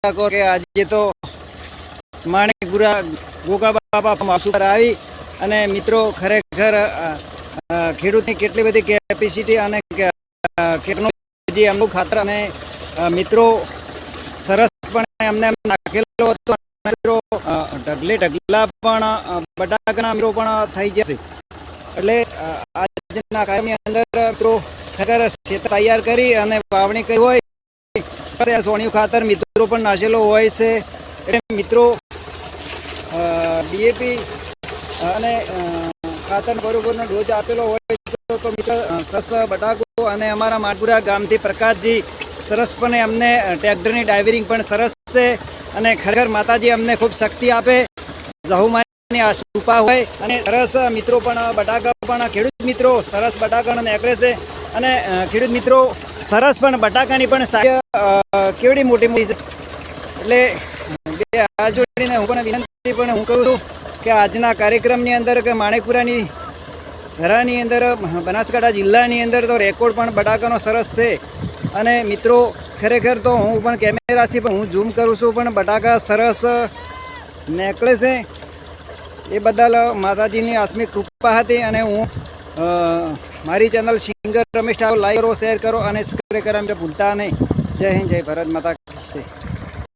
કે આજે તો માણેકપુરા ગોગા બાપા માસુ પર આવી અને મિત્રો ખરેખર ખેડૂતની કેટલી બધી કેપેસિટી અને ટેકનોલોજી એમનું ખાતર અને મિત્રો સરસપણે એમને એમ નાખેલો હતો મિત્રો ઢગલે ઢગલા પણ બટાકના મિત્રો પણ થઈ જશે. એટલે આજના કાર્યની અંદર મિત્રો ખરેખર તૈયાર કરી અને વાવણી કરી હોય ત્યારે સોનિયું ખાતર મિત્રો પણ નાચેલો હોય છે. મિત્રો ડીએપી અને ખાતર બરોબરનો ડોઝ આપેલો હોય તો મિત્ર સરસ બટાકો અને અમારા માટપુરા ગામથી પ્રકાશજી સરસપણે અમને ટ્રેક્ટરની ડ્રાઇવરિંગ પણ સરસ છે અને ખરેખર માતાજી અમને ખૂબ શક્તિ આપે. જહુમાની આ કૃપા હોય અને સરસ મિત્રો પણ, બટાકા પણ, ખેડૂત મિત્રો, સરસ બટાકાનો નેકળે છે અને ખેડૂત મિત્રો સરસ પણ બટાકાની પણ કેવડી મોટી મોટી એટલે બે જોડીને હું પણ વિનંતી પણ હું કહું છું કે આજના કાર્યક્રમની અંદર કે માણેકપુરાની ધરાની અંદર બનાસકાંઠા જિલ્લાની અંદર તો રેકોર્ડ પણ બટાકાનો સરસ છે. અને મિત્રો, ખરેખર તો હું પણ કેમેરાથી પણ હું ઝૂમ કરું છું, પણ બટાકા સરસ નેકળે છે. એ બદલ માતાજીની આસમી કૃપા હતી અને હું મારી channel singer Ramesh Thakor like કરો, શેર કરો અને સબસ્ક્રાઈબ કરવા માટે ભૂલતા નહીં જય હિન્દ, જય ભારત માતા.